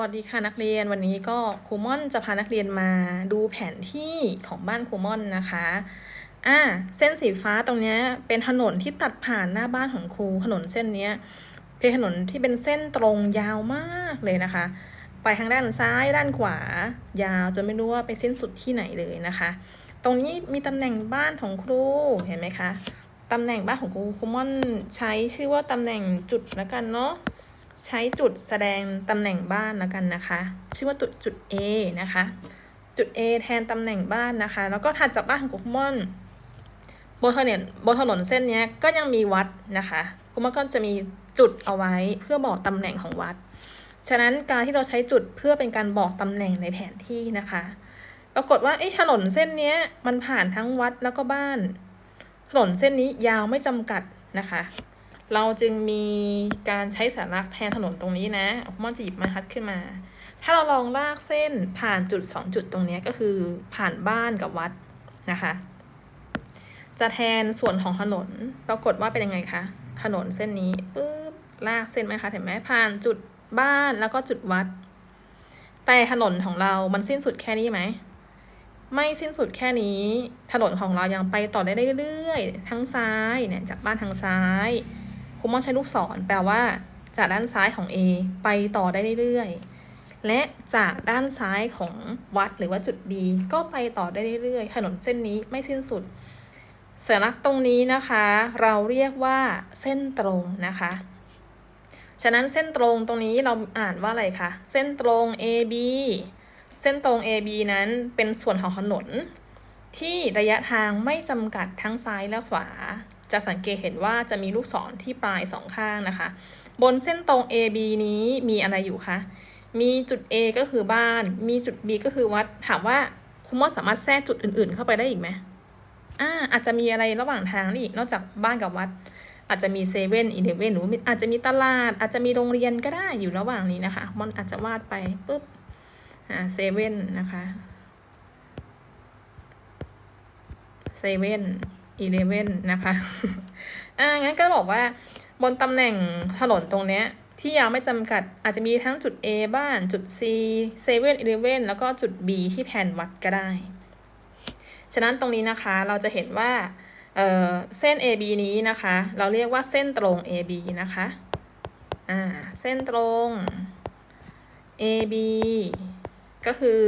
วัสดีค่ะนักเรียนวันนี้ก็ครูม่อนจะพานักเรียนมาดูแผนที่ของบ้านครูม่อนนะคะอ่าเส้นสีฟ้าตรงเนี้ยเป็นถนนที่ตัดผ่านหน้าบ้านของครูถนนเส้นนี้เป็นถนนที่เป็นเส้นตรงยาวมากเลยนะคะ ไปทางด้านซ้ายด้านขวา ยาวจนไม่รู้ว่าไปสิ้นสุดที่ไหนเลยนะคะ ตรงนี้มีตำแหน่งบ้านของครูเห็นไหมคะตำแหน่งบ้านของครูครูม่อนใช้ชื่อว่าตำแหน่งจุดแล้วกันเนาะ ใช้จุดแสดงตำแหน่งบ้านแล้วกันนะคะ ชื่อว่าจุดจุด A นะคะ จุด A แทนตำแหน่งบ้านนะคะ แล้วก็ถัดจากบ้านของคุมอนบนถนนบนถนนเส้นนี้ก็ยังมีวัดนะคะคุมอนก็จะมีจุดเอาไว้เพื่อบอกตำแหน่งของวัด ฉะนั้นการที่เราใช้จุดเพื่อเป็นการบอกตำแหน่งในแผนที่นะคะ ปรากฏว่าไอ้ถนนเส้นนี้มันผ่านทั้งวัดแล้วก็บ้าน ถนนเส้นนี้ยาวไม่จำกัดนะคะ เราจึงมีการใช้สัญลักแทนถนนตรงนี้นะมอนจะหยิบมาฮัดขึ้นมา ถ้าเราลองลากเส้นผ่านจุด 2 จุดตรงนี้ก็คือผ่านบ้านกับวัดนะคะ จะแทนส่วนของถนนปรากฏว่าเป็นยังไงคะถนนเส้นนี้ปึ๊บลากเส้นไหมคะเห็นไหมผ่านจุดบ้านแล้วก็จุดวัด แต่ถนนของเรามันสิ้นสุดแค่นี้ไหมไม่สิ้นสุดแค่นี้ ถนนของเรายังไปต่อได้เรื่อยๆ ทั้งซ้ายเนี่ยจากบ้านทางซ้าย ครูมอนใช้ลูกศรแปลว่า จากด้านซ้ายของ A ไปต่อได้เรื่อยๆ และจากด้านซ้ายของวัดหรือว่าจุด B ก็ไปต่อได้เรื่อยๆ ถนนเส้นนี้ไม่สิ้นสุดสัญลักษณ์ตรงนี้นะคะ เราเรียกว่าเส้นตรงนะคะ ฉะนั้นเส้นตรงตรงนี้เราอ่านว่าอะไรคะ เส้นตรง AB เส้นตรง AB นั้นเป็นส่วนของถนนที่ระยะทางไม่จำกัดทั้งซ้ายและขวา จะสังเกตเห็นว่าจะมีลูกศรที่ปลายสองข้างนะคะ บนเส้นตรง AB นี้มีอะไรอยู่คะ มีจุด A ก็คือบ้าน มีจุด B ก็คือวัด ถามว่าคุณมอสสามารถแทรกจุดอื่น ๆ เข้าไปได้อีกไหมอ่าอาจจะมีอะไรระหว่างทางนี่อีกนอกจากบ้านกับวัด อาจจะมีเซเว่นอีเลเว่นหรืออาจจะมีตลาด อาจจะมีโรงเรียนก็ได้อยู่ระหว่างนี้นะคะมอนอาจจะวาดไปปุ๊บอ่าเซเว่นนะคะเซเว่น อีเลเว่นนะคะ อ่า งั้นก็บอกว่าบนตำแหน่งถนนตรงเนี้ยที่ยาวไม่จำกัดอาจจะมีทั้งจุด A บ้านจุด C เซเว่นอีเลเว่นแล้วก็จุด B ที่แผนวัดก็ได้ ฉะนั้นตรงนี้นะคะเราจะเห็นว่าเเส้น AB นี้นะคะ เราเรียกว่าเส้นตรง AB นะคะ อ่า เส้นตรง AB ก็คือ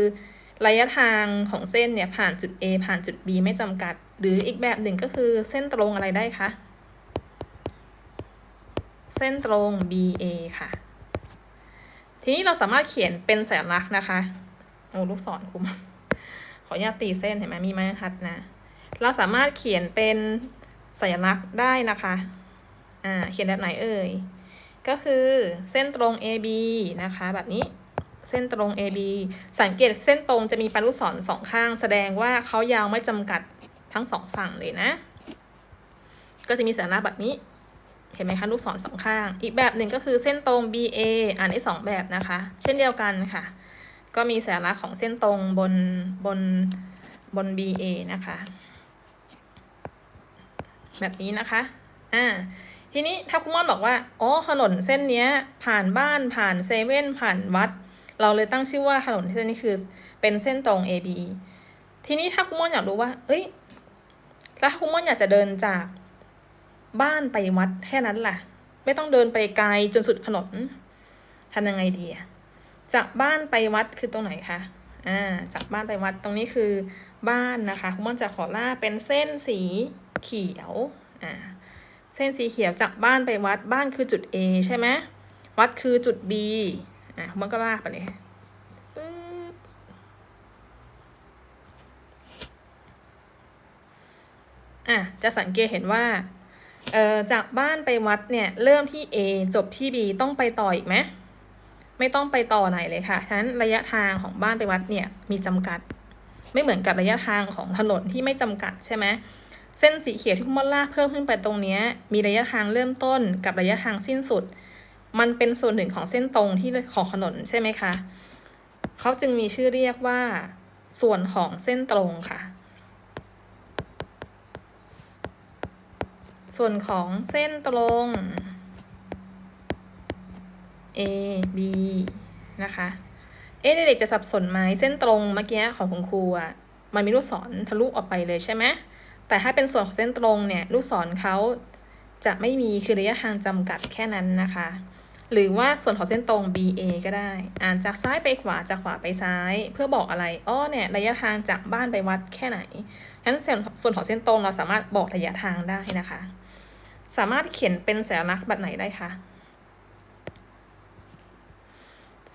ระยะทางของเส้นเนี่ยผ่านจุด A ผ่านจุด B ไม่จำกัด หรืออีกแบบหนึ่งก็คือเส้นตรงอะไรได้คะ เส้นตรง BA ค่ะ ทีนี้เราสามารถเขียนเป็นสัญลักษณ์นะคะ โอ้ลูกศรคุมขออนุญาตตีเส้นเห็นไหมมีไม้ทัดนะ เราสามารถเขียนเป็นสัญลักษณ์ได้นะคะ อ่า เขียนแบบไหนเอ่ย ก็คือเส้นตรง AB นะคะ แบบนี้ เส้นตรง AB สังเกตเส้นตรงจะมีปลายลูกศรสองข้าง แสดงว่าเขายาวไม่จำกัด ทั้งสองฝั่งเลยนะ ก็จะมีสัญลักษณ์แบบนี้ เห็นไหมคะลูกศรสองข้าง อีกแบบหนึ่งก็คือเส้นตรง BA อ่านได้สองแบบนะคะ เช่นเดียวกันค่ะ ก็มีสัญลักษณ์ของเส้นตรงบนบนบน BA นะคะ แบบนี้นะคะ อ่าทีนี้ถ้าคุณม่อนบอกว่าอ๋อถนนเส้นเนี้ย ผ่านบ้านผ่านเซเว่นผ่านวัด เราเลยตั้งชื่อว่าถนนเส้นนี้คือเป็นเส้นตรง AB ทีนี้ถ้าคุณม่อนอยากรู้ว่า เอ้ย แล้วคุณม่อนอยากจะเดินจากบ้านไปวัดแค่นั้นล่ะ ไม่ต้องเดินไปไกลจนสุดถนนทำยังไงดีอะจากบ้านไปวัดคือตรงไหนคะอ่าจากบ้านไปวัดตรงนี้คือบ้านนะคะคุณม่อนจะขอล่าเป็นเส้นสีเขียวอ่าเส้นสีเขียวจากบ้านไปวัดบ้านคือจุด A ใช่ไหมวัดคือจุด B อะมันก็ลากไปเลยปึ๊บ อะจะสังเกตเห็นว่าเอ่อจากบ้านไปวัดเนี่ยเริ่มที่ A จบที่ B ต้องไปต่ออีกไหมไม่ต้องไปต่อไหนเลยค่ะฉะนั้นระยะทางของบ้านไปวัดเนี่ยมีจำกัด ไม่เหมือนกับระยะทางของถนนที่ไม่จำกัดใช่ไหมเส้นสีเขียวที่คุณมอลลากเพิ่มขึ้นไปตรงนี้มีระยะทางเริ่มต้นกับระยะทางสิ้นสุด มันเป็นส่วนหนึ่งของเส้นตรงที่ของถนนใช่ไหมคะเขาจึงมีชื่อเรียกว่า ส่วนของเส้นตรงค่ะ ส่วนของเส้นตรง A B นะคะ เอ๊ะเด็กๆจะสับสนไหมเส้นตรงเมื่อกี้ของคุณครูอะมันมีลูกศรทะลุออกไปเลยใช่ไหมแต่ถ้าเป็นส่วนของเส้นตรงเนี่ยลูกศรเขาจะไม่มีคือระยะทางจำกัดแค่นั้นนะคะ หรือว่าส่วนของเส้นตรง BA ก็ได้ อ่านจากซ้ายไปขวาจากขวาไปซ้าย เพื่อบอกอะไรอ้อเนี่ยระยะทางจากบ้านไปวัดแค่ไหนงั้นส่วนส่วนของเส้นตรงเราสามารถบอกระยะทางได้นะคะ สามารถเขียนเป็นสัญลักษณ์แบบไหนได้คะ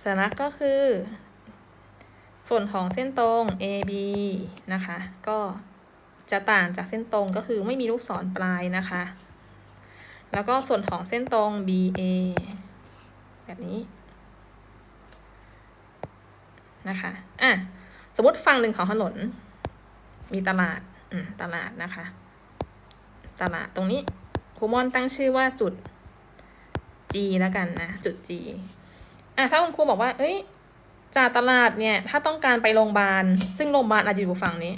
สัญลักษณ์ก็คือ ส่วนของเส้นตรง AB นะคะ ก็จะต่างจากเส้นตรงก็คือไม่มีลูกศรปลายนะคะ แล้วก็ส่วนของเส้นตรง BA แบบนี้นะคะ อะ สมมติฝั่งหนึ่งของถนน มีตลาด อืม ตลาดนะคะ ตลาดตรงนี้ รูมอนตั้งชื่อว่าจุด G แล้วกันนะ จุด G อะถ้าคุณครูบอกว่า เอ้ยจากตลาดเนี่ย ถ้าต้องการไปโรงพยาบาล ซึ่งโรงพยาบาลอาจจะอยู่ฝั่งนี้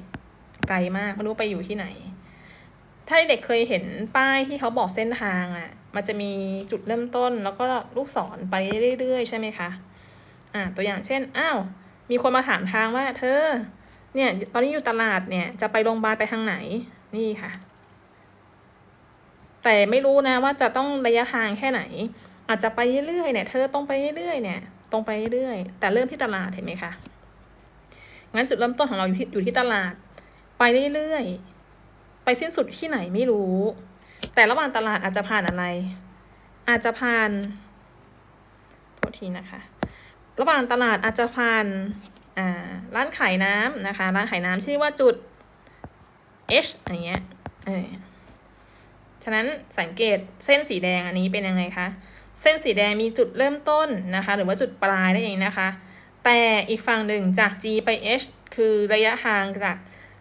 ไกลมากไม่รู้ไปอยู่ที่ไหน ถ้าเด็กเคยเห็นป้ายที่เขาบอกเส้นทางอะ่ะ มันจะมีจุดเริ่มต้น แล้วก็ลูกศรไปเรื่อยๆ ใช่ไหมคะ อ่า ตัวอย่างเช่น อ้าว มีคนมาถามทางว่า เธอ เนี่ย ตอนนี้อยู่ตลาดเนี่ย จะไปโรงพยาบาลไปทางไหน นี่ค่ะ แต่ไม่รู้นะว่าจะต้องระยะทางแค่ไหน อาจจะไปเรื่อยๆเนี่ย เธอต้องไปเรื่อยๆเนี่ย ตรงไปเรื่อยๆแต่เริ่มที่ตลาดเห็นไหมคะงั้นจุดเริ่มต้นของเราอยู่ที่อยู่ที่ตลาด ไปเรื่อยๆไปสิ้นสุดที่ไหนไม่รู้ แต่ระหว่างตลาดอาจจะผ่านอะไร อาจจะผ่านโทษทีนะคะ ระหว่างตลาดอาจจะผ่านอ่าร้านขายน้ำนะคะ ร้านขายน้ำชื่อว่าจุด H อย่างเงี้ยเออ ฉะนั้นสังเกตเส้นสีแดงอันนี้เป็นยังไงคะ เส้นสีแดงมีจุดเริ่มต้นนะคะ หรือว่าจุดปลายนั่นเองนะคะ แต่อีกฝั่งหนึ่งจาก G ไป H คือระยะทางจาก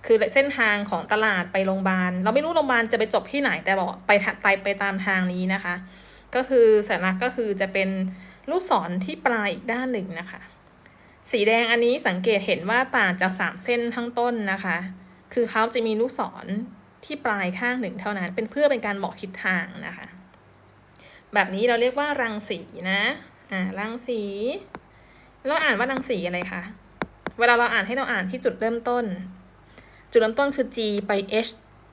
คือเส้นทางของตลาดไปโรงพยาบาล เราไม่รู้โรงพยาบาลจะไปจบที่ไหนแต่บอกไปไปไปตามทางนี้นะคะ ก็คือสัญลักษณ์ก็คือจะเป็นลูกศรที่ปลายอีกด้านหนึ่งนะคะ สีแดงอันนี้สังเกตเห็นว่าต่างจากสามเส้นทั้งต้นนะคะ คือเขาจะมีลูกศร ที่ปลายข้างหนึ่งเท่านั้น เป็นเพื่อเป็นการบอกทิศทางนะคะ แบบนี้เราเรียกว่ารังสีนะอ่ารังสี เราอ่านว่ารังสีอะไรคะเวลาเราอ่านให้เราอ่านที่จุดเริ่มต้น จุดเริ่มต้นคือ G ไป H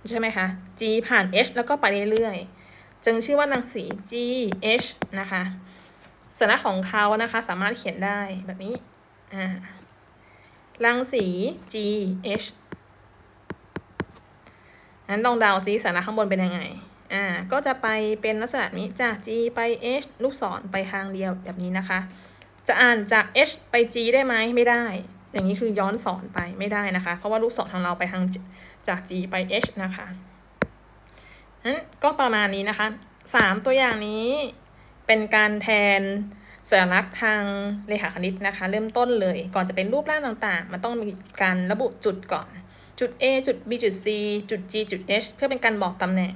ใช่ไหมคะ G ผ่าน H แล้วก็ไปเรื่อยๆ จึงชื่อว่ารังสี G H นะคะสัญลักษณ์ของเขานะคะ สามารถเขียนได้แบบนี้อ่ารังสี G H งั้นลองเดาซิสัญลักษณ์ข้างบนเป็นยังไง อ่า ก็จะไปเป็นลักษณะนี้จาก G ไป H ลูกศรไปทางเดียวแบบนี้นะคะ จะอ่านจาก H ไป G ได้ไหมไม่ได้ อย่างนี้คือย้อนสอนไปไม่ได้นะคะ เพราะว่าลูกศรของเราไปทางจาก G ไป H นะคะนั้นก็ประมาณนี้นะคะสามตัวอย่างนี้เป็นการแทนสัญลักษณ์ทางเลขาคณิตนะคะ เริ่มต้นเลย ก่อนจะเป็นรูปร่างต่างๆ มันต้องมีการระบุจุดก่อน จุด A จุด B จุด C จุด G จุด H เพื่อเป็นการบอกตำแหน่ง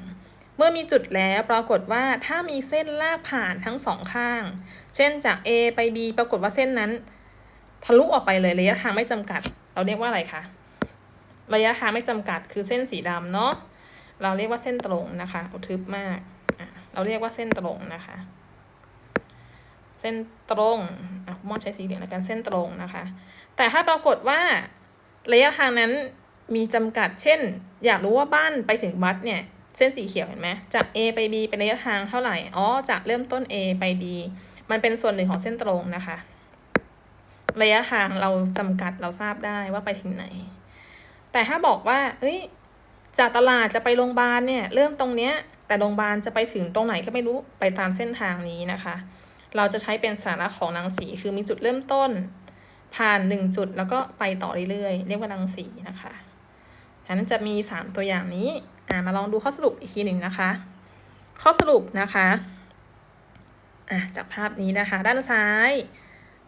เมื่อมีจุดแล้วปรากฏว่าถ้ามีเส้นลากผ่านทั้งสองข้าง เช่นจาก A ไป B ปรากฏว่าเส้นนั้น ทะลุออกไปเลยระยะทางไม่จำกัด เราเรียกว่าอะไรคะ ระยะทางไม่จำกัดคือเส้นสีดำเนาะ เราเรียกว่าเส้นตรงนะคะอาทึบมาก เราเรียกว่าเส้นตรงนะคะ เส้นตรงอะมอใช้สีเหลืองแล้วกันเส้นตรงนะคะ แต่ถ้าปรากฏว่าระยะทางนั้น มีจำกัด เช่น อยากรู้ว่าบ้านไปถึงวัดเนี่ย เส้นสีเขียวเห็นไหมจาก A ไป B เป็นระยะทางเท่าไหร่ อ๋อ จากเริ่มต้น A ไป B มันเป็นส่วนหนึ่งของเส้นตรงนะคะ ระยะทางเราจำกัดเราทราบได้ว่าไปถึงไหน แต่ถ้าบอกว่า เอ้ย จากตลาดจะไปโรงพยาบาลเนี่ย เริ่มตรงเนี้ย แต่โรงพยาบาลจะไปถึงตรงไหนก็ไม่รู้ ไปตามเส้นทางนี้นะคะ เราจะใช้เป็นสาระของรังสี คือมีจุดเริ่มต้นผ่านหนึ่งจุดแล้วก็ไปต่อเรื่อยๆ เรียกว่ารังสีนะคะ ฉะนั้นจะมีสามตัวอย่างนี้อ่ามาลองดูข้อสรุปอีกทีหนึ่งนะคะ ข้อสรุปนะคะอะจากภาพนี้นะคะ ด้านซ้าย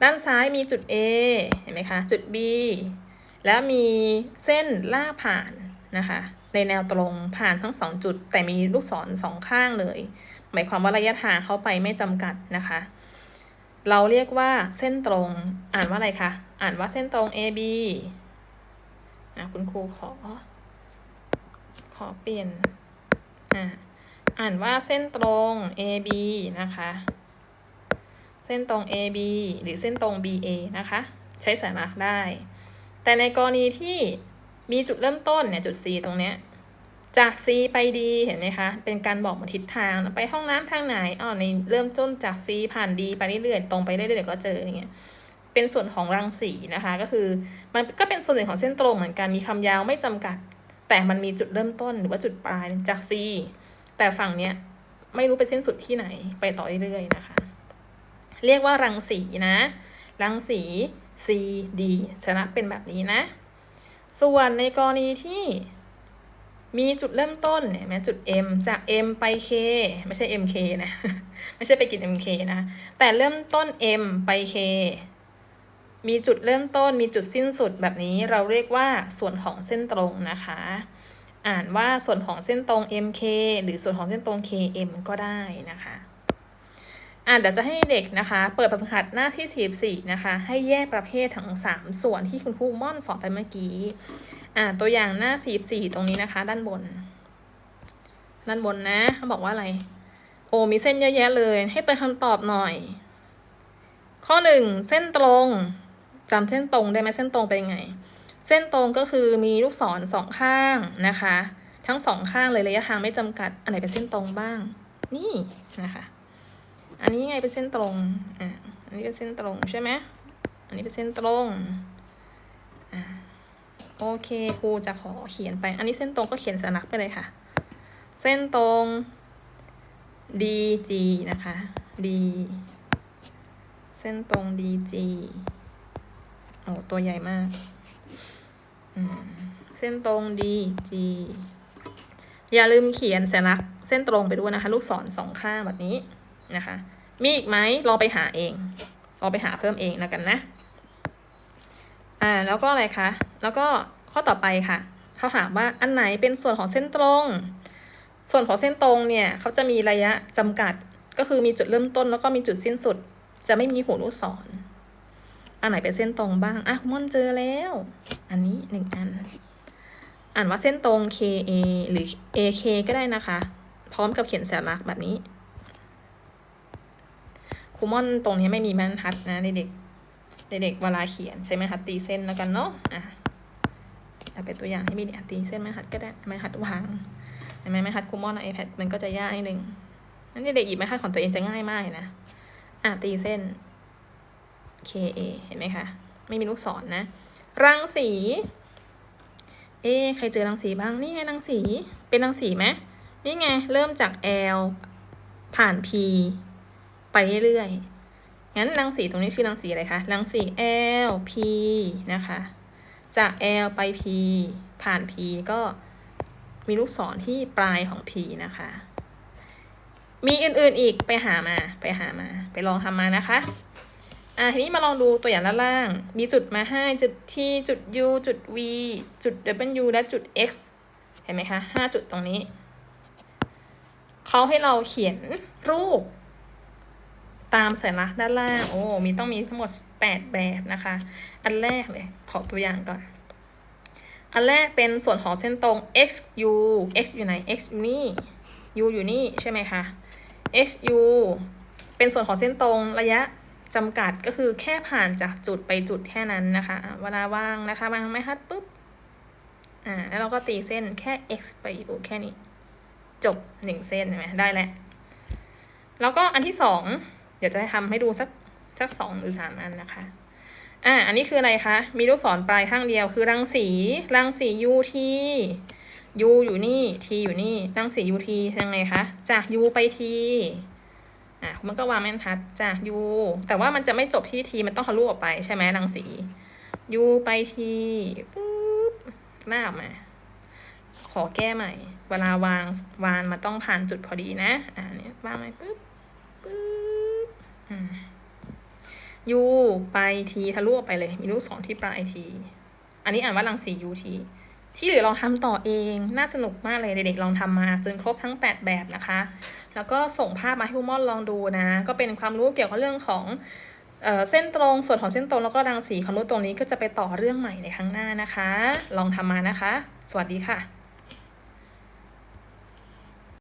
ด้านซ้ายมีจุด A เห็นไหมคะ จุด B แล้วมีเส้นลากผ่านนะคะ ในแนวตรงผ่านทั้งสองจุด แต่มีลูกศรสองข้างเลย หมายความว่าระยะทางเข้าไปไม่จำกัดนะคะ เราเรียกว่าเส้นตรง อ่านว่าอะไรคะ อ่านว่าเส้นตรง AB อะคุณครูขอ ขอเปลี่ยนอ่าอ่านว่าเส้นตรง AB นะคะ เส้นตรง AB หรือเส้นตรง BA นะคะ ใช้สัญลักษณ์ได้ แต่ในกรณีที่มีจุดเริ่มต้นเนี่ยจุด C ตรงเนี้ยจาก C ไป D เห็นไหมคะ เป็นการบอกมาทิศทาง ไปห้องน้ำทางไหนอ๋อในเริ่มต้นจาก C ผ่าน D ไปเรื่อยๆ ตรงไปเรื่อยๆก็เจออย่างเงี้ย เป็นส่วนของรังสีนะคะ ก็คือมันก็เป็นส่วนหนึ่งของเส้นตรงเหมือนกันมีคำยาวไม่จำกัด แต่มันมีจุดเริ่มต้นหรือว่าจุดปลายจาก C แต่ฝั่งเนี้ยไม่รู้ไปเส้นสุดที่ไหนไปต่อเรื่อยๆนะคะ เรียกว่ารังสีนะ รังสี C D ชนะเป็นแบบนี้นะ ส่วนในกรณีที่มีจุดเริ่มต้นเนี่ยแม้จุด M จาก M ไป K ไม่ใช่ MK นะ ไม่ใช่ไปกิน MK นะ แต่เริ่มต้น M ไป K มีจุดเริ่มต้น มีจุดสิ้นสุดแบบนี้เราเรียกว่าส่วนของเส้นตรงนะคะ อ่านว่าส่วนของเส้นตรง MK หรือส่วนของเส้นตรง KM ก็ได้นะคะอ่าเดี๋ยวจะให้เด็กนะคะ เปิดแบบฝึกหัดหน้าที่ 44 นะคะ ให้แยกประเภททั้ง 3 ส่วนที่คุณครูม่อนสอนไปเมื่อกี้อ่าตัวอย่างหน้า 44 ตรงนี้นะคะ ด้านบน ด้านบนนะเขาบอกว่าอะไร โอ้มีเส้นเยอะแยะเลย ให้เติมคำตอบหน่อย ข้อ 1 เส้นตรง จำเส้นตรงได้ไหมเส้นตรงเป็นยังไง เส้นตรงก็คือมีลูกศรสองข้างนะคะ ทั้งสองข้างเลยระยะทางไม่จำกัด อันไหนเป็นเส้นตรงบ้าง นี่นะคะ อันนี้ไงเป็นเส้นตรง อ่าอันนี้เป็นเส้นตรงใช่ไหมอันนี้เป็นเส้นตรง อ่าโอเคครูจะขอเขียนไป อันนี้เส้นตรงก็เขียนสัญลักไปเลยค่ะ เส้นตรง DG นะคะ D เส้นตรง DG โอ้ตัวใหญ่มาก อืม เส้นตรง DG อย่าลืมเขียนสัญลักษณ์เส้นตรงไปด้วยนะคะ ลูกศรสองข้างแบบนี้นะคะ มีอีกไหมลองไปหาเองลองไปหาเพิ่มเองแล้วกันนะ อ่า แล้วก็อะไรคะ แล้วก็ข้อต่อไปค่ะเขาถามว่าอันไหนเป็นส่วนของเส้นตรง ส่วนของเส้นตรงเนี่ยเขาจะมีระยะจำกัด ก็คือมีจุดเริ่มต้นแล้วก็มีจุดสิ้นสุด จะไม่มีหัวลูกศร อันไหนเป็นเส้นตรงบ้างอะคุณม่อนเจอแล้ว อันนี้หนึ่งอัน อ่านว่าเส้นตรง KA หรือ AK ก็ได้นะคะ พร้อมกับเขียนสัญลักษณ์แบบนี้คูม่อนตรงนี้ไม่มีบรรทัดนะเด็กๆเด็กๆเวลาเขียนใช้ไม้หัดตีเส้นแล้วกันเนาะอะเอาเป็นตัวอย่างให้มีเด็กตีเส้นไม้หัดก็ได้ไม้หัดวางเห็นไหมไม้หัดคูม่อนใน iPad มันก็จะยากนิดนึงนั่นเด็กๆหยิบไม้หัดของตัวเองจะง่ายมากนะอะตีเส้น KA เห็นไหมคะ ไม่มีลูกศรนนะ รังสี เอ๊ใครเจอรังสีบ้าง นี่ไงรังสี เป็นรังสีไหมนี่ไง เริ่มจาก L ผ่าน P ไปเรื่อยๆ งั้นรังสีตรงนี้คือรังสีอะไรคะ รังสี L P นะคะ จาก L ไป P ผ่าน P ก็มีลูกศรที่ปลายของ P นะคะ มีอื่นๆอีกไปหามา ไปหามา ไปลองทำมานะคะ อะทีนี้มาลองดูตัวอย่างด้านล่าง มีจุดมาให้จุด T จุด U จุด V จุด W และจุด X เห็นไหมคะห้าจุดตรงนี้ เขาให้เราเขียนรูป ตามสัญลักษณ์ด้านล่าง โอ้ มีต้องมีทั้งหมด8แบบนะคะ อันแรกเลย ขอตัวอย่างก่อน อันแรกเป็นส่วนของเส้นตรง x u x อยู่ไหน x อยู่นี่ u อยู่นี่ใช่ไหมคะ x u เป็นส่วนของเส้นตรงระยะ จำกัดก็คือแค่ผ่านจากจุดไปจุดแค่นั้นนะคะ เวลาว่างนะคะวางไม้ฮัดปุ๊บ อ่า แล้วเราก็ตีเส้นแค่ x ไป u แค่นี้ จบหนึ่งเส้นเห็นไหมได้แล้ว แล้วก็อันที่สองเดี๋ยวจะทำให้ดูสักสักสองหรือสามอันนะคะ อ่า อันนี้คืออะไรคะ มีลูกศรปลายข้างเดียวคือรังสี รังสี UT U อยู่นี่ T อยู่นี่ รังสี UT ยังไงคะ จาก U ไป T อะมันก็วางแม่นทัดจาก U แต่ว่ามันจะไม่จบที่ T มันต้องทะลุออกไปใช่ไหมรังสี U ไป T ปุ๊บหน้าออกมา ขอแก้ใหม่ เวลาวางวานมันต้องผ่านจุดพอดีนะ อ่าเนี่ยวางใหมปุ๊บปึ๊บยูไปทีทะลุออกไปเลย มีลูกศรที่ปลายที อันนี้อ่านว่ารังสียูทีที่เหลือลองทำต่อเอง น่าสนุกมากเลยเด็กๆลองทำมาจนครบทั้ง 8 แบบนะคะ แล้วก็ส่งภาพมาให้คุณม่อนลองดูนะ ก็เป็นความรู้เกี่ยวกับเรื่องของเออเส้นตรงส่วนของเส้นตรงแล้วก็รังสีความรู้ตรงนี้ก็จะไปต่อเรื่องใหม่ในครั้งหน้านะคะ ลองทำมานะคะ สวัสดีค่ะ